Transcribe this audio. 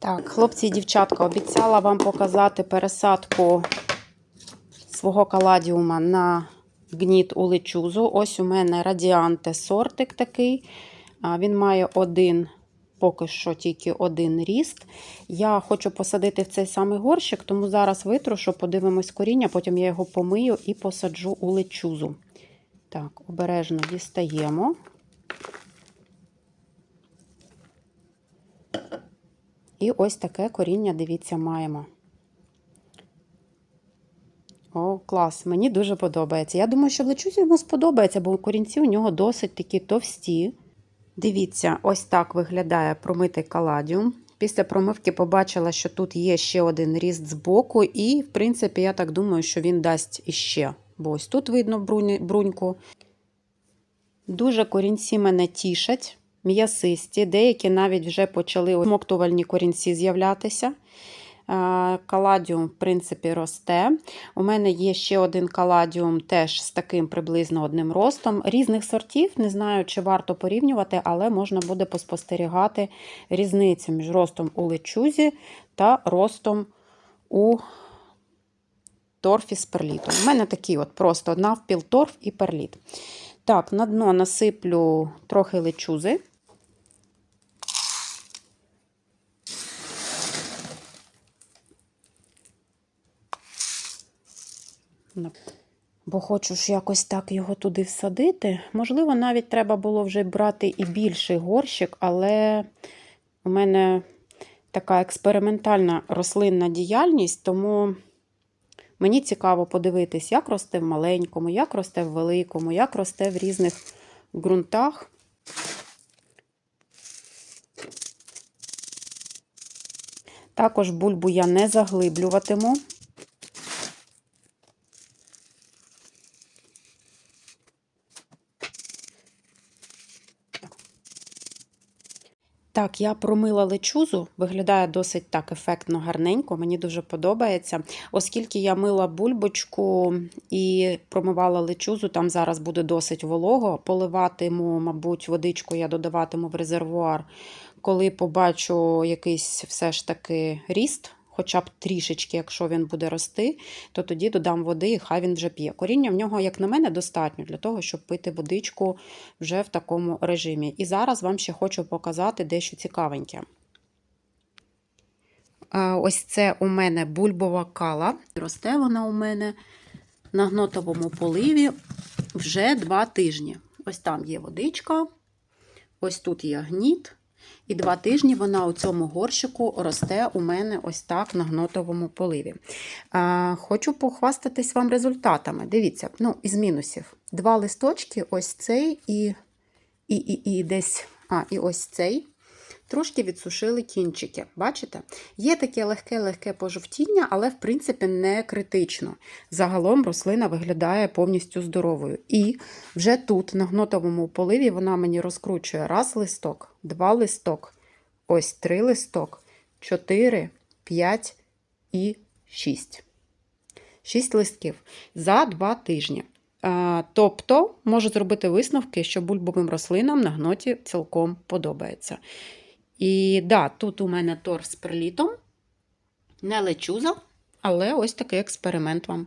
Так, хлопці і дівчатка, обіцяла вам показати пересадку свого каладіума на гніт у лечузу. Ось у мене радіанте сортик такий. Він має один, поки що тільки один ріст. Я хочу посадити в цей самий горщик, тому зараз витрушу, подивимось коріння, потім я його помию і посаджу у лечузу. Так, обережно дістаємо. І ось таке коріння, дивіться, маємо. О, клас, мені дуже подобається. Я думаю, що в лечузі йому сподобається, бо корінці у нього досить такі товсті. Дивіться, ось так виглядає промитий каладіум. Після промивки побачила, що тут є ще один ріст збоку, і, в принципі, я так думаю, що він дасть іще. Бо ось тут видно бруньку. Дуже корінці мене тішать, м'ясисті. Деякі навіть вже почали смоктувальні корінці з'являтися. Е, Каладіум, в принципі, росте. У мене є ще один каладіум, теж з таким приблизно одним ростом. Різних сортів, не знаю, чи варто порівнювати, але можна буде поспостерігати різницю між ростом у лечузі та ростом у торфі з перлітом. У мене такий от просто навпіл торф і перліт. Так, на дно насиплю трохи лечузи. Бо хочу ж якось так його туди всадити. Можливо, навіть треба було вже брати і більший горщик, але у мене така експериментальна рослинна діяльність, тому мені цікаво подивитись, як росте в маленькому, як росте в великому, як росте в різних ґрунтах. Також бульбу я не заглиблюватиму. Так, я промила лечузу, виглядає досить так ефектно, гарненько, мені дуже подобається. Оскільки я мила бульбочку і промивала лечузу, там зараз буде досить волого. Поливатиму, мабуть, водичку я додаватиму в резервуар, коли побачу якийсь все ж таки ріст. Хоча б трішечки, якщо він буде рости, то тоді додам води, і хай він вже п'є. Коріння в нього, як на мене, достатньо для того, щоб пити водичку вже в такому режимі. І зараз вам ще хочу показати дещо цікавеньке. Ось це у мене бульбова кала. Росте вона у мене на гнотовому поливі вже два тижні. Ось там є водичка, ось тут є гніт. І два тижні вона у цьому горщику росте у мене ось так на гнотовому поливі. А, Хочу похвастатись вам результатами. Дивіться, ну, із мінусів. Два листочки, ось цей і, і, і, і десь, а, і ось цей. Трошки відсушили кінчики. Бачите? Є таке легке-легке пожовтіння, але, в принципі, не критично. Загалом рослина виглядає повністю здоровою. І вже тут, на гнотовому поливі, вона мені розкручує раз листок, два листок, ось три листок, чотири, п'ять і шість. Шість листків за два тижні. Тобто, можу зробити висновки, що бульбовим рослинам на гноті цілком подобається. І да, тут у мене торф з прилітом, не лечуза, але ось такий експеримент вам